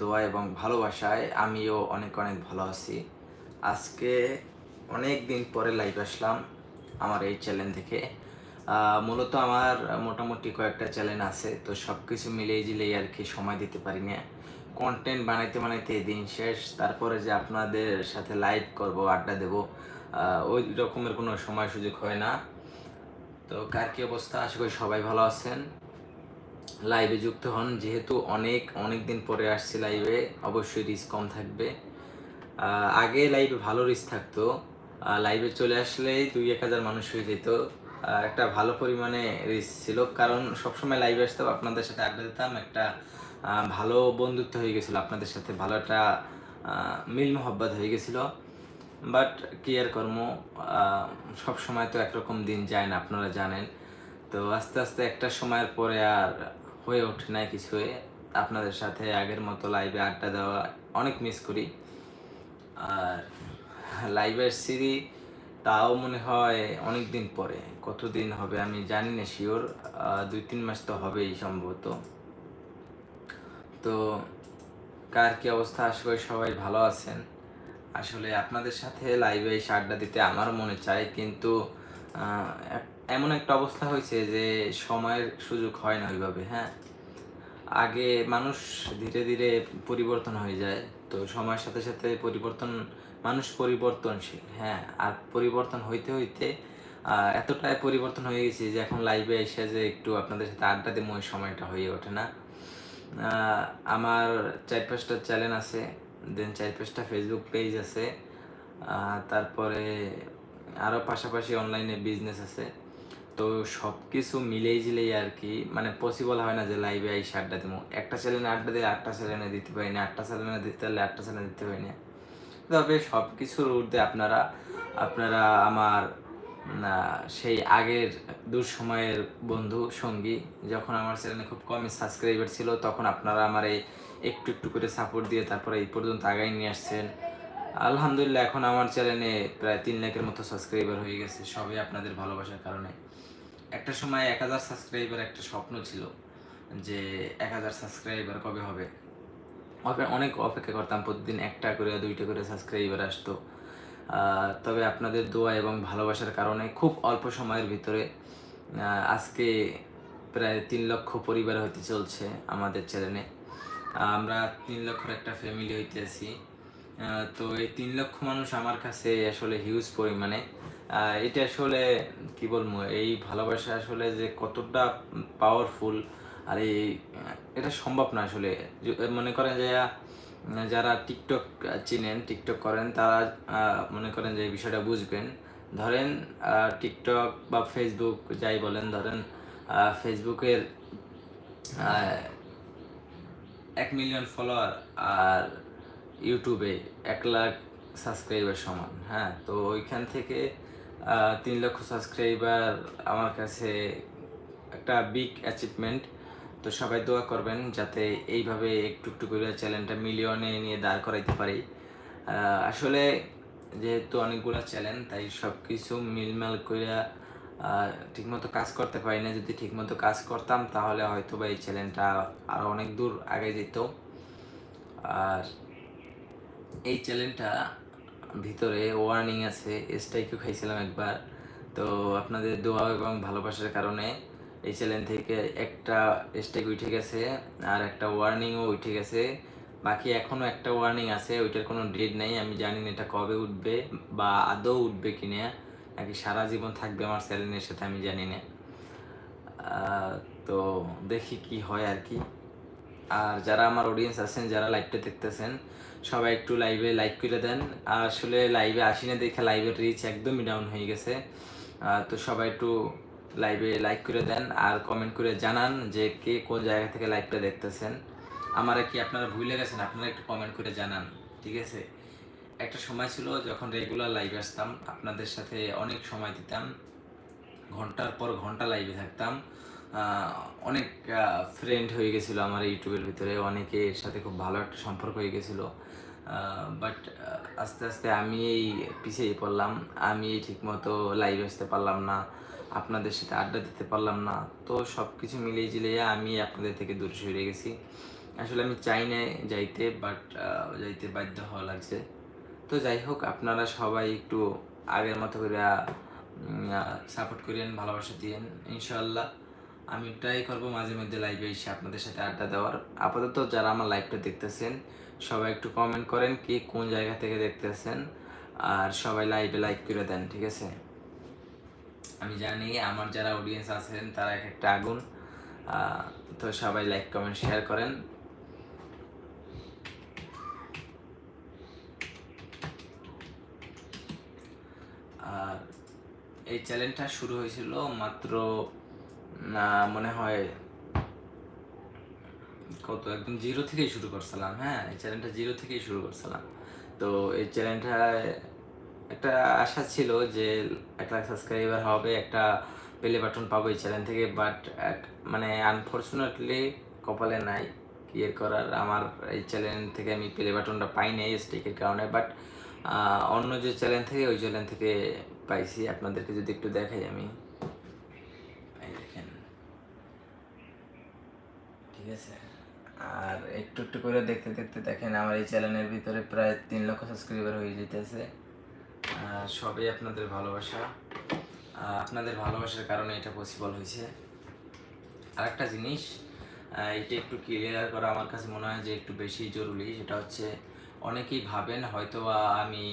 দোয়া এবং ভালোবাসায় আমিও অনেক অনেক ভালো আছি। আজকে অনেক দিন পরে লাইভ আসলাম আমার এই চ্যানেল থেকে। মূলত আমার মোটামুটি কয়েকটা চ্যানেল আছে, তো সব কিছু মিলিয়ে জিলেই আর কি সময় দিতে পারি না। কন্টেন্ট বানাইতে বানাইতে দিন শেষ, তারপরে যে আপনাদের সাথে লাইভ করব, আড্ডা দেব ওই রকমের কোনো সময় সুযোগ হয় না। তো কার কি অবস্থা? আশা করি সবাই ভালো আছেন। লাইভে যুক্ত হন। যেহেতু অনেক অনেক দিন পরে আসছি লাইভে অবশ্যই রিস্ক কম থাকবে। আগে লাইভে ভালো রিস্ক থাকতো। লাইভে চলে আসলেই দুই এক হাজার মানুষ হয়ে যেত। একটা ভালো পরিমাণে রিস্ক ছিল। কারণ সবসময় লাইভে আসতাম, আপনাদের সাথে আড্ডা দিতাম। একটা ভালো বন্ধুত্ব হয়ে গেছিল আপনাদের সাথে। ভালো একটা মিল মোহব্বত হয়ে গেছিল। বাট কি আর কর্ম সব সময় তো একরকম দিন যায় না, আপনারা জানেন। তো আস্তে আস্তে একটা সময়ের পরে আর হয়ে ওঠে না কিছুই আপনাদের সাথে আগের মতো লাইভে আড্ডা দেওয়া অনেক মিস করি। আর লাইভের সিরি তাও মনে হয় অনেক দিন পরে, কতদিন হবে আমি জানি না শিওর দুই তিন মাস তো হবেই সম্ভবত। তো কার কি অবস্থা? আশা করি সবাই ভালো আছেন। আসলে আপনাদের সাথে লাইভে এসে আড্ডা দিতে আমারও মনে চায় কিন্তু এমন একটা অবস্থা হয়েছে যে সময়ের সুযোগ হয় না ওইভাবে হ্যাঁ? আগে মানুষ ধীরে ধীরে পরিবর্তন হয়ে যায়। তো সময়ের সাথে সাথে পরিবর্তন, মানুষ পরিবর্তনশীল। হ্যাঁ আর পরিবর্তন হইতে হইতে এতটাই পরিবর্তন হয়ে গেছে যে এখন লাইভে এসে যে একটু আপনাদের সাথে আড্ডা দেবো, ওই সময়টা হয়ে ওঠে না। আমার চার পাঁচটা চ্যানেল আছে দেন চার পাঁচটা ফেসবুক পেজ আছে তারপরে আরও পাশাপাশি অনলাইনে বিজনেস আছে। তো সব কিছু মিলেই জিলেই আর কি মানে পসিবল হয় না যে লাইভে আইসে আড্ডা দেবো একটা চ্যানেলে আড্ডা দিলে আটটা চ্যানেলে দিতে পারি না, আটটা চ্যানেলে দিতে হলে আটটা চ্যানেলে দিতে পারি না। তবে সব কিছুর ঊর্ধ্বে আপনারা আপনারা আমার সেই আগের দূর সময়ের বন্ধু, সঙ্গী, যখন আমার চ্যানেলে খুব কমই সাবস্ক্রাইবার ছিল, তখন আপনারা আমার এই একটু একটু করে সাপোর্ট দিয়ে তারপরে এই পর্যন্ত আগাই নিয়ে আসছেন। আলহামদুলিল্লাহ, এখন আমার চ্যানেলে প্রায় তিন লাখের মতো সাবস্ক্রাইবার হয়ে গেছে, সবই আপনাদের ভালোবাসার কারণে। একটা সময় এক হাজার সাবস্ক্রাইবার একটা স্বপ্ন ছিল যে এক হাজার সাবস্ক্রাইবার কবে হবে? অনেক অপেক্ষা করতাম, প্রতিদিন একটা করে, দুইটা করে সাবস্ক্রাইবার আসতো। তবে আপনাদের দোয়া এবং ভালোবাসার কারণে খুব অল্প সময়ের ভিতরে আজকে প্রায় তিন লক্ষ পরিবার হতে চলছে আমাদের চ্যানেলে আমরা তিন লক্ষর একটা ফ্যামিলি হইতে আছি। তো এই তিন লক্ষ মানুষ আমার কাছে আসলে হিউজ পরিমাণে। এটা আসলে, কি বলব, এই ভালোবাসা আসলে যে কতটা পাওয়ারফুল আর এই, এটা সম্ভব না আসলে। মনে করেন যে যারা টিকটক চিনেন টিকটক করেন, তারা মনে করেন যে এই বিষয়টা বুঝবেন। ধরেন টিকটক বা ফেসবুক যাই বলেন, ধরেন ফেসবুকের এক মিলিয়ন ফলোয়ার আর ইউটিউবে এক লাখ সাবস্ক্রাইবার সমান হ্যাঁ? তো ওইখান থেকে তিন লক্ষ সাবস্ক্রাইবার আমার কাছে একটা বিগ অ্যাচিভমেন্ট তো সবাই দোয়া করবেন যাতে এইভাবে একটু একটু করে চ্যানেলটা মিলিয়নে নিয়ে দাঁড় করাইতে পারি। আসলে যেহেতু অনেকগুলো চ্যানেল তাই সব কিছু মিলমাল করে ঠিকমতো কাজ করতে পারি না। যদি ঠিকমতো কাজ করতাম, তাহলে হয়তো বা এই চ্যানেলটা আরও অনেক দূর আগে যেত। আর এই চ্যানেলটা ভিতরে ওয়ার্নিং আছে স্ট্রাইকও খাইছিলাম একবার। তো আপনাদের দোয়া এবং ভালোবাসার কারণে এই চ্যানেল থেকে একটা স্ট্রাইক উঠে গেছে আর একটা ওয়ার্নিংও উঠে গেছে। বাকি এখনও একটা ওয়ার্নিং আছে, ওইটার কোনো ডেট নেই, আমি জানি না এটা কবে উঠবে বা আদৌ উঠবে কিনা। নাকি সারা জীবন থাকবে আমার চ্যানেলের সাথে আমি জানি না। তো দেখি কি হয় আর কি। আর যারা আমার অডিয়েন্স আছেন, যারা লাইভটা দেখতেছেন, সবাই একটু লাইভে লাইক করে দেন। আসলে লাইভে আসি না দেখে লাইভের রিচ একদমই ডাউন হয়ে গেছে। তো সবাই একটু লাইভে লাইক করে দেন আর কমেন্ট করে জানান যে কে কোন জায়গা থেকে লাইভটা দেখতেছেন। আমারা কি আপনারা ভুলে গেছেন? আপনারা একটু কমেন্ট করে জানান, ঠিক আছে? একটা সময় ছিল যখন রেগুলার লাইভে আসতাম, আপনাদের সাথে অনেক সময় দিতাম। ঘণ্টার পর ঘণ্টা লাইভে থাকতাম। অনেক ফ্রেন্ড হয়ে গেছিল আমার ইউটিউবের ভিতরে। অনেকের সাথে খুব ভালো একটা সম্পর্ক হয়ে গেছিল। বাট আস্তে আস্তে আমি এই পিছিয়ে পড়লাম। আমি ঠিকমতো লাইভ আসতে পারলাম না। আপনাদের সাথে আড্ডা দিতে পারলাম না। তো সব কিছু মিলিয়ে জিলিয়ে আমি আপনাদের থেকে দূরে সরে গেছি। আসলে আমি চাই না যাইতে বাট যাইতে বাধ্য হওয়া লাগছে। তো যাই হোক, আপনারা সবাই একটু আগের মতো করে সাপোর্ট করেন, ভালোবাসা দিয়েন ইনশাল্লাহ আমি ট্রাই করব মাঝে মধ্যে লাইভে এসে আপনাদের সাথে আড্ডা দেওয়ার। আপাতত যারা আমার লাইভটা দেখতেছেন, সবাই একটু কমেন্ট করেন কি কোন জায়গা থেকে দেখতেছেন, আর সবাই লাইভে লাইক করে দেন, ঠিক আছে? আমি জানি আমার যারা অডিয়েন্স আছেন, তারা এক একটা আগুন তো সবাই লাইক কমেন্ট শেয়ার করেন। আর এই চ্যানেলটা শুরু হয়েছিল মাত্র মনে হয় কত, একদম জিরো থেকেই শুরু করছিলাম হ্যাঁ? এই চ্যানেলটা জিরো থেকেই শুরু করছিলাম। তো এই চ্যানেলটা একটা আশা ছিল যে এক লাখ সাবস্ক্রাইবার হবে, একটা পেলে বাটন পাবো এই চ্যানেল থেকে বাট মানে আনফর্চুনেটলি কপালে নাই এর করার? আমার এই চ্যানেল থেকে আমি পেলে বাটনটা পাই নাই স্টেকের কারণে বাট অন্য যে চ্যানেল থেকে, ওই চ্যানেল থেকে পাইছি। আপনাদেরকে যদি একটু দেখাই আমি এই দেখেন ঠিক আছে আর একটু একটু করে দেখতে দেখতে দেখেন আমার এই চ্যানেলের ভিতরে প্রায় তিন লক্ষ সাবস্ক্রাইবার হয়ে যেতেছে। সবই আপনাদের ভালোবাসা। আপনাদের ভালোবাসার কারণে এটা পসিবল হয়েছে। আর একটা জিনিস এটা একটু ক্লিয়ার করা আমার কাছে মনে হয় যে একটু বেশি জরুরি, সেটা হচ্ছে অনেকেই ভাবেন হয়তো আমি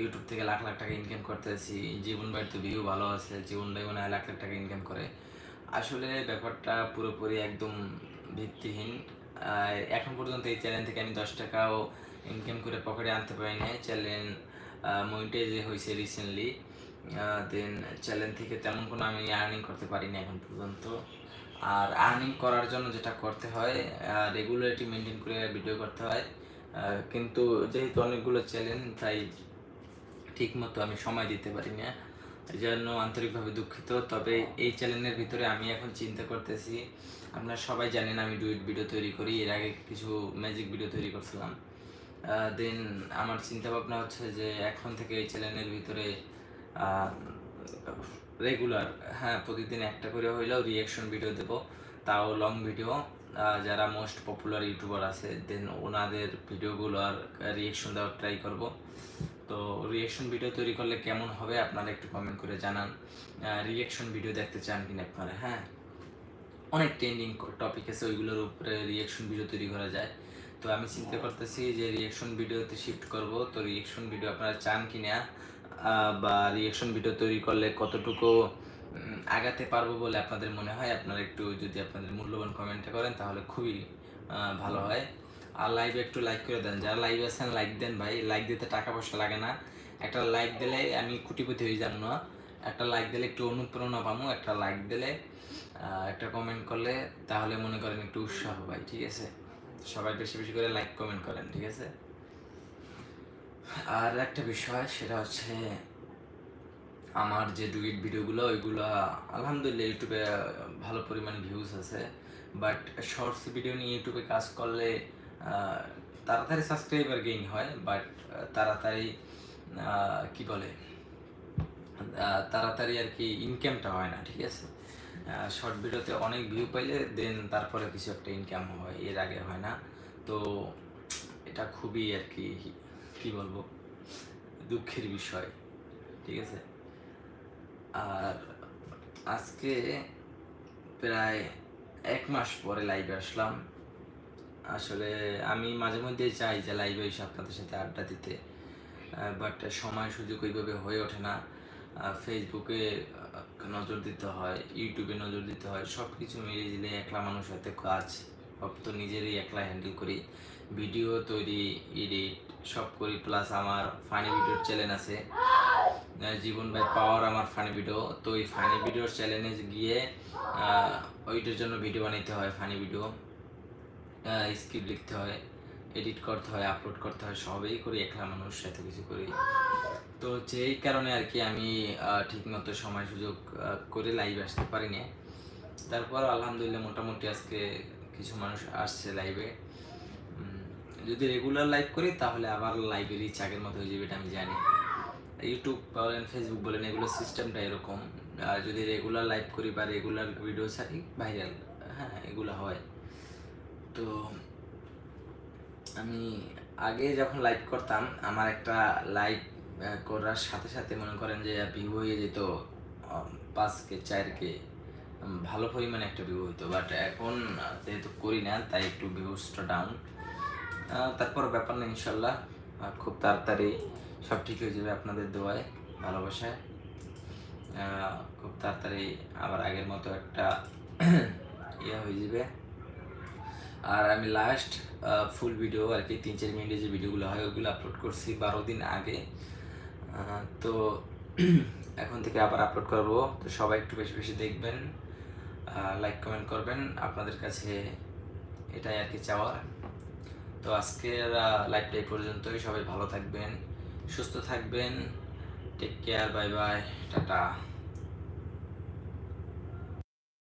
ইউটিউব থেকে লাখ লাখ টাকা ইনকাম করতেছি, জীবন ভাইয়ের তো ভিউ ভালো আছে, জীবন ভাই মনে হয় লাখ লাখ টাকা ইনকাম করে। আসলে ব্যাপারটা পুরোপুরি একদম ভিত্তিহীন। এখন পর্যন্ত এই চ্যানেল থেকে আমি দশ টাকাও ইনকাম করে পকেটে আনতে পারি না চ্যানেল মনিটাইজ হয়েছে রিসেন্টলি দেন চ্যানেল থেকে তেমন কোনো আমি আর্নিং করতে পারি না এখন পর্যন্ত। আর আর্নিং করার জন্য যেটা করতে হয় রেগুলারিটি মেনটেন করে ভিডিও করতে হয়। কিন্তু যেহেতু অনেকগুলো চ্যানেল তাই ঠিক মতো আমি সময় দিতে পারি না। এই জন্য আন্তরিকভাবে দুঃখিত। তবে এই চ্যানেলের ভিতরে আমি এখন চিন্তা করতেছি আপনারা সবাই জানেন আমি ডুইট ভিডিও তৈরি করি, এর আগে কিছু ম্যাজিক ভিডিও তৈরি করছিলাম। দেন আমার চিন্তা ভাবনা হচ্ছে যে এখন থেকে এই চ্যানেলের ভিতরে রেগুলার হ্যাঁ প্রতিদিন একটা করে হইলেও রিয়াকশন ভিডিও দেব। তাও লং ভিডিও যারা মোস্ট পপুলার ইউটিউবার আছে দেন ওনাদের ভিডিওগুলো আর রিয়াকশন দেওয়ার ট্রাই করব। তো রিয়াকশন ভিডিও তৈরি করলে কেমন হবে আপনারা একটু কমেন্ট করে জানান। রিয়াকশন ভিডিও দেখতে চান কিনা আপনারা হ্যাঁ? অনেক ট্রেন্ডিং টপিক আছে, ওইগুলোর উপরে রিয়াকশন ভিডিও তৈরি করা যায়। তো আমি চিন্তা করতেছি যে রিয়াকশন ভিডিওতে শিফট করব। তো রিয়াকশন ভিডিও আপনারা চান কিনা বা রিয়াকশন ভিডিও তৈরি করলে কতটুকু আগাতে পারব বলে আপনাদের মনে হয়? আপনারা একটু যদি আপনাদের মূল্যবান কমেন্টে করেন তাহলে খুবই ভালো হয়। আর লাইভে একটু লাইক করে দেন। যারা লাইভ আছেন লাইক দেন ভাই। লাইক দিতে টাকা পয়সা লাগে না। একটা লাইক দিলে আমি কুটিপতি হয়ে যাব না। একটা লাইক দিলে একটু অনুপ্রেরণা পাবো। একটা লাইক দিলে একটা কমেন্ট করলে তাহলে মনে করেন একটু উৎসাহ পাই, ঠিক আছে? সবাই বেশি বেশি করে লাইক কমেন্ট করেন, ঠিক আছে? আর একটা বিষয়, সেটা হচ্ছে আমার যে ডুইট ভিডিওগুলো, ওইগুলো আলহামদুলিল্লাহ ইউটিউবে ভালো পরিমাণ ভিউজ আছে। বাট শর্টস ভিডিও নিয়ে ইউটিউবে কাজ করলে তাড়াতাড়ি সাবস্ক্রাইবার গেইন হয় বাট তাড়াতাড়ি কি বলে তাড়াতাড়ি আর কি ইনকামটা হয় না, ঠিক আছে? শর্ট ভিডিওতে অনেক ভিউ পাইলে দেন তারপরে কিছু একটা ইনকাম হয়, এর আগে হয় না। তো এটা খুবই আর কি কি বলব, দুঃখের বিষয়, ঠিক আছে? আর আজকে প্রায় এক মাস পরে লাইভে আসলাম। আসলে আমি মাঝে মধ্যে চাই যে লাইভে এসে আপনাদের সাথে আড্ডা দিতে বাট সময় সুযোগ ওইভাবে হয়ে ওঠে না। ফেসবুকে নজর দিতে হয় ইউটিউবে নজর দিতে হয় সব কিছু মিলিয়ে দিলে একলা মানুষ হাতে কাজ, সব তো নিজেরই একলা হ্যান্ডেল করি। ভিডিও তৈরি এডিট সব করি প্লাস আমার ফানি ভিডিওর চ্যানেল আছে। জীবন ভাই পাওয়ার আমার ফানি ভিডিও তো ওই ফানি ভিডিওর চ্যানেলে গিয়ে ওইটার জন্য ভিডিও বানাইতে হয় ফানি ভিডিও স্ক্রিপ্ট লিখতে হয় এডিট করতে হয় আপলোড করতে হয়, সবই করি, একলা মানুষ এত কিছু করি। তো যেই কারণে আর কি আমি ঠিক মতো সময় সুযোগ করে লাইভ আসতে পারি না তারপর আলহামদুলিল্লাহ মোটামুটি আজকে কিছু মানুষ আসছে লাইভে যদি রেগুলার লাইভ করি তাহলে আবার লাইভে রিচ আগের মতো হয়ে যাবে এটা আমি জানি। ইউটিউব বলেন ফেসবুক বলেন, এগুলো সিস্টেমটা এরকম। যদি রেগুলার লাইভ করি বা রেগুলার ভিডিও ছাড়ি ভাইরাল হ্যাঁ এগুলো হয়। তো আমি আগে যখন লাইভ করতাম, আমার একটা লাইভ করার সাথে সাথে মনে করেন যে ভিউ হয়ে যেত পাঁচ কে চার কে ভালো পরিমাণে একটা ভিউ হইতো। বাট এখন যেহেতু করি না, তাই একটু ভিউজটা ডাউন তারপর ব্যাপার না, ইনশাল্লাহ। খুব তাড়াতাড়ি সব ঠিক হয়ে যাবে আপনাদের দোয়ায়, ভালোবাসায়। খুব তাড়াতাড়ি আবার আগের মতো একটা ইয়ে হয়ে যাবে। আর আমি লাস্ট ফুল ভিডিও আর কি, তিন চার মিনিটে যে ভিডিওগুলো হয়, ওগুলো আপলোড করছি বারো দিন আগে। তো এখন থেকে আবার আপলোড করব। তো সবাই একটু বেশি বেশি দেখবেন লাইক কমেন্ট করবেন। আপনাদের কাছে এটাই আর কি চাওয়ার। তো আজকের লাইভটা এই পর্যন্তই। সবাই ভালো থাকবেন, সুস্থ থাকবেন। Take care bye bye tata.